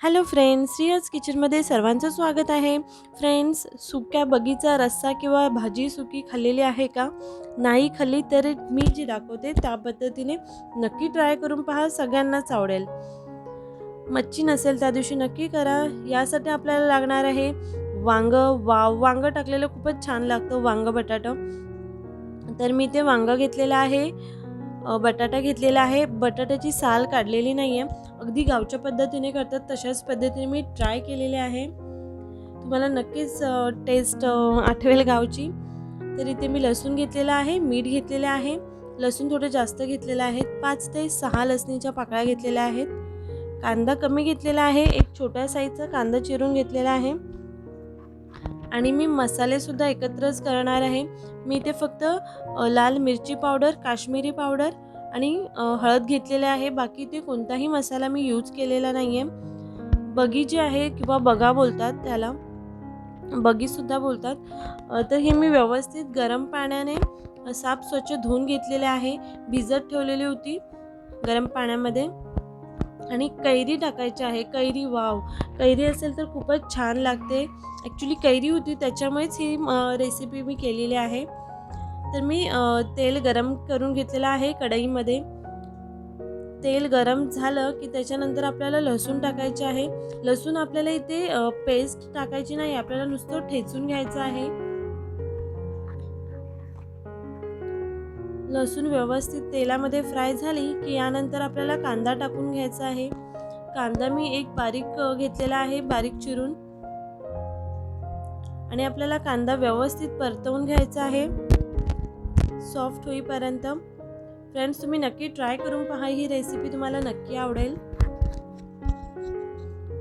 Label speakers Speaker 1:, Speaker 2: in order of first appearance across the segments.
Speaker 1: Hello friends श्रीयाज किचनमध्ये सर्वांचं स्वागत आहे. फ्रेंड्स सुक्या बगीचा रस्सा किंवा भाजी सुकी खाल्लेली आहे का? नाही खाल्ली तर मी जी दाखवते त्या पद्धतीने नक्की ट्राय करून पहा सगळ्यांनाच आवडेल मच्छी नसेल त्या दिवशी नक्की करा. यासाठी आपल्याला लागणार आहे वांगं. वाव वांगं टाकलेलं खूपच छान लागतं वांगं बटाटं. तर मी ते वांगं घेतलेलं आहे. बटाटा घेतलेला आहे. बटाट्याची साल काढलेली नाही आहे अगदी गावच्या पद्धतीने करतात तशाच पद्धतीने मी ट्राय केलेले आहे. तुम्हाला नक्कीच टेस्ट आठवेल गावची. तर इथे मी लसूण घेतलेला आहे मीठ घेतलेलं आहे. लसूण थोडं जास्त घेतलेलं आहे. पाच ते सहा लसणीच्या पाकळ्या घेतलेल्या आहेत. कांदा कमी घेतलेला आहे. एक छोट्या साईजचा कांदा चिरून घेतलेला आहे. आणि मी मसालेसुद्धा एकत्रच करणार आहे. मी इथे फक्त लाल मिरची पावडर काश्मीरी पावडर आणि हळद घेतलेले आहे. बाकी ते कोणताही मसाला मी यूज केलेला नाही आहे बगी जे आहे किंवा बगा बोलतात त्याला बगीसुद्धा बोलतात. तर हे मी व्यवस्थित गरम पाण्याने साफ स्वच्छ धुवून घेतलेले आहे. भिजत ठेवलेली होती गरम पाण्यामध्ये. आणि कैरी टाकायची आहे कैरी वाव. कैरी असेल तर खूपच छान लागते. ॲक्च्युली कैरी होती त्याच्यामुळेच ही रेसिपी मी केलेली आहे. तर मी तेल गरम करून घेतलेलं आहे कढईमध्ये. तेल गरम झालं की त्याच्यानंतर आपल्याला लसूण टाकायचे आहे. लसूण आपल्याला इथे पेस्ट टाकायची नाही आपल्याला नुसतं ठेचून घ्यायचं आहे. लसूण व्यवस्थित तेलामध्ये फ्राय झाली की यानंतर आपल्याला कांदा टाकून घ्यायचा आहे. कांदा मी एक बारीक घेतलेला आहे बारीक चिरून. आणि आपल्याला कांदा व्यवस्थित परतवून घ्यायचा आहे. सॉफ्ट होईपर्यंत. फ्रेंड्स तुम्ही नक्की ट्राय करून पहा ही रेसिपी तुम्हाला नक्की आवडेल.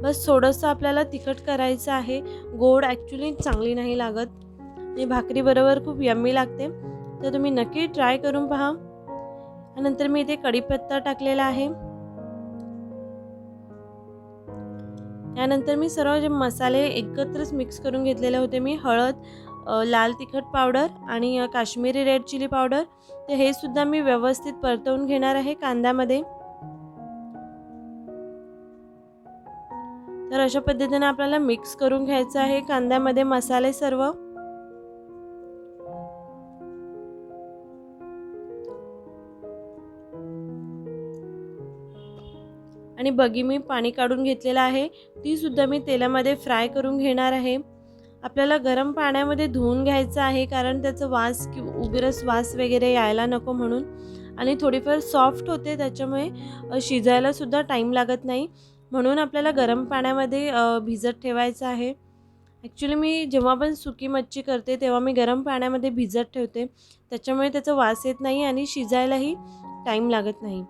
Speaker 1: बस थोडंसं आपल्याला तिखट करायचं आहे. गोड ॲक्च्युली चांगली नाही लागत. आणि भाकरीबरोबर खूप यम्मी लागते. तर तुम्ही नक्की ट्राय करून पहा. नंतर मी इथे कढीपत्ता टाकलेला आहे. त्यानंतर मी सर्व जे मसाले एकत्रच मिक्स करून घेतलेले होते मी. हळद लाल तिखट पावडर आणि काश्मीरी रेड चिली पावडर तर हे सुद्धा मी व्यवस्थित परतवून घेणार आहे कांद्यामध्ये. तर अशा पद्धतीने आपल्याला मिक्स करून घ्यायचं आहे कांद्यामध्ये मसाले सर्व. आणि बगी मी पाणी काढून घेतलेलं आहे. तीसुद्धा मी तेलामध्ये फ्राय करून घेणार आहे. आपल्याला गरम पाण्यामध्ये धुवून घ्यायचं आहे कारण त्याचं वास कि उग्रस वास वगैरे यायला नको म्हणून. आणि थोडीफार सॉफ्ट होते त्याच्यामुळे शिजायलासुद्धा टाईम लागत नाही. म्हणून आपल्याला गरम पाण्यामध्ये भिजत ठेवायचं आहे. ॲक्च्युली मी जेव्हा पण सुकी मच्छी करते तेव्हा मी गरम पाण्यामध्ये भिजत ठेवते. त्याच्यामुळे त्याचा वास येत नाही आणि शिजायलाही टाईम लागत नाही.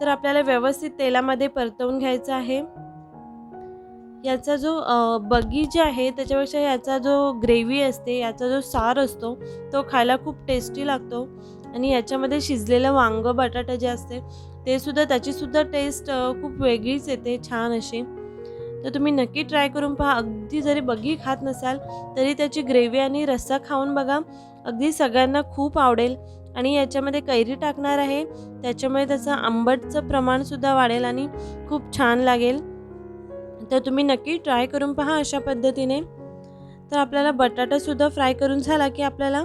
Speaker 1: तर आपल्याला व्यवस्थित तेलामध्ये परतवून घ्यायचं आहे. याचा जो बगी जे आहे त्याच्यापेक्षा याचा जो ग्रेव्ही असते याचा जो सार असतो तो खायला खूप टेस्टी लागतो. आणि याच्यामध्ये शिजलेलं वांगं बटाटा जे असते ते सुद्धा त्याचीसुद्धा टेस्ट खूप वेगळीच येते छान अशी. तर तुम्ही नक्की ट्राय करून पहा. अगदी जरी बगी खात नसाल तरी त्याची ग्रेव्ही आणि रस्सा खाऊन बघा. अगदी सगळ्यांना खूप आवडेल. आणि याच्यामध्ये कैरी टाकणार आहे. त्याच्यामुळे त्याचं आंबटचं प्रमाणसुद्धा वाढेल आणि खूप छान लागेल. तर तुम्ही नक्की ट्राय करून पहा अशा पद्धतीने. तर आपल्याला बटाटासुद्धा फ्राय करून झाला की आपल्याला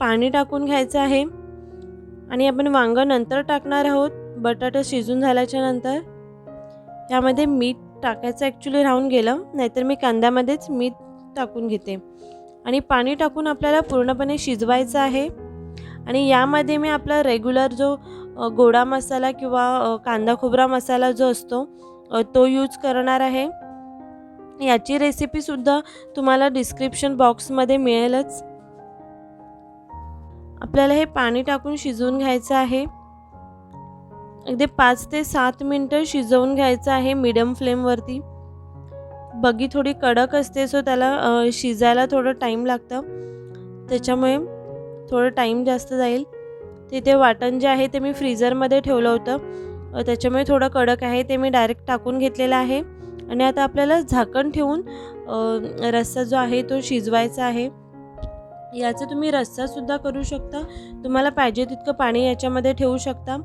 Speaker 1: पाणी टाकून घ्यायचं आहे. आणि आपण वांगं नंतर टाकणार आहोत. बटाटा शिजून झाल्याच्यानंतर. यामध्ये मीठ टाकायचं ॲक्च्युली राहून गेलं. नाहीतर मी कांद्यामध्येच मीठ टाकून घेते. आणि पाणी टाकून आपल्याला पूर्णपणे शिजवायचं आहे. आणि यामध्ये मी आपला रेग्युलर जो गोडा मसाला किंवा कांदा खोबरा मसाला जो असतो तो यूज करणार आहे. याची रेसिपीसुद्धा तुम्हाला डिस्क्रिप्शन बॉक्समध्ये मिळेलच. आपल्याला हे पाणी टाकून शिजवून घ्यायचं आहे. अगदी पाच ते सात मिनटं शिजवून घ्यायचं आहे मीडियम फ्लेमवरती बगी थोडी कडक असते सो त्याला शिजायला थोडं टाईम लागतं. त्याच्यामुळे थोडं टाईम जास्त जाईल. तिथे वाटण जे आहे ते मी फ्रीझरमध्ये ठेवलं होतं. त्याच्यामुळे थोडं कडक आहे ते मी डायरेक्ट टाकून घेतलेलं आहे. आणि आता आपल्याला झाकण ठेवून रस्सा जो आहे तो शिजवायचा आहे. याचा तुम्ही रस्सासुद्धा करू शकता. तुम्हाला पाहिजे तितकं पाणी याच्यामध्ये ठेवू शकता.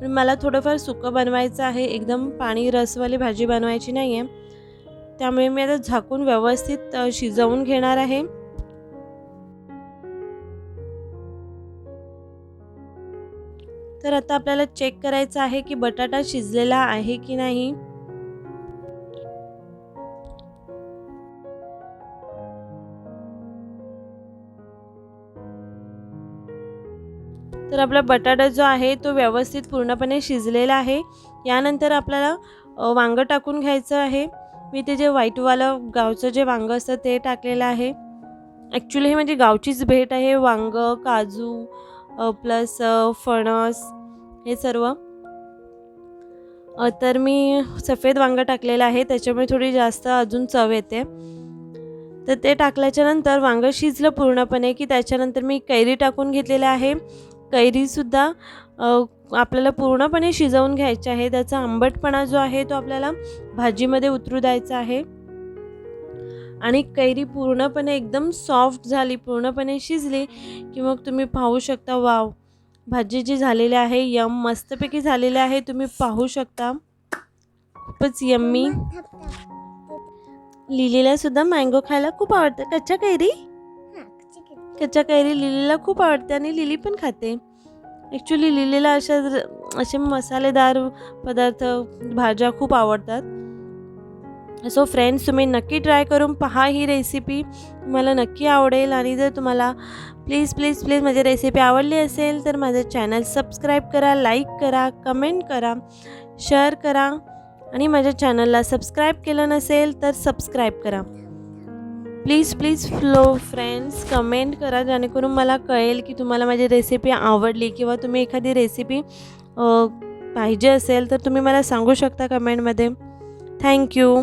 Speaker 1: पण मला थोडंफार सुकं बनवायचं आहे. एकदम पाणी रसवाली भाजी बनवायची नाही आहे त्यामुळे मी आता झाकून व्यवस्थित शिजवून घेणार आहे. तर आता आपल्याला चेक करायचं आहे की बटाटा शिजलेला आहे की नाही. तर आपला बटाटा जो आहे तो व्यवस्थित पूर्णपणे शिजलेला आहे. यानंतर आपल्याला वांगं टाकून घ्यायचं आहे. मी ते जे व्हाईटवालं गावचं जे वांगं असतं ते टाकलेलं आहे. ॲक्च्युली हे म्हणजे गावचीच भेट आहे. वांगं काजू प्लस फणस हे सर्व. तर मी सफेद वांगं टाकलेलं आहे त्याच्यामुळे थोडी जास्त अजून चव येते. तर ते टाकल्याच्यानंतर वांगं शिजलं पूर्णपणे की त्याच्यानंतर मी कैरी टाकून घेतलेलं आहे. कैरीसुद्धा आपल्याला पूर्णपणे शिजवून घ्यायची आहे. त्याचा आंबटपणा जो आहे तो आपल्याला भाजीमध्ये उतरू द्यायचा आहे. आणि कैरी पूर्णपणे एकदम सॉफ्ट झाली पूर्णपणे शिजली की मग तुम्ही पाहू शकता वाव! भाजी जी झालेली आहे यम मस्तपैकी झालेली आहे तुम्ही पाहू शकता. खूपच यम्मी. लिलीला सुद्धा मँगो खायला खूप आवडतं. कच्च्या कैरी? कच्च्या कैरी लिलीला खूप आवडते आणि लिली पण खाते. ॲक्च्युली लिलीला अशा असे मसालेदार पदार्थ भाज्या खूप आवडतात. सो फ्रेंड्स तुम्ही नक्की ट्राय करून पहा ही रेसिपी तुम्हाला नक्की आवडेल आणि जर तुम्हाला प्लीज प्लीज प्लीज माझी रेसिपी आवडली असेल तर माझं चॅनल सबस्क्राईब करा लाईक करा कमेंट करा शेअर करा आणि माझ्या चॅनलला सबस्क्राईब केलं नसेल तर सबस्क्राईब करा. प्लीज प्लीज फ्लो फ्रेंड्स कमेंट करा जेणेकरून मला कळेल की तुम्हाला माझी रेसिपी आवडली किंवा तुम्ही एखादी रेसिपी पाहिजे असेल तर तुम्ही मला सांगू शकता कमेंटमध्ये थँक्यू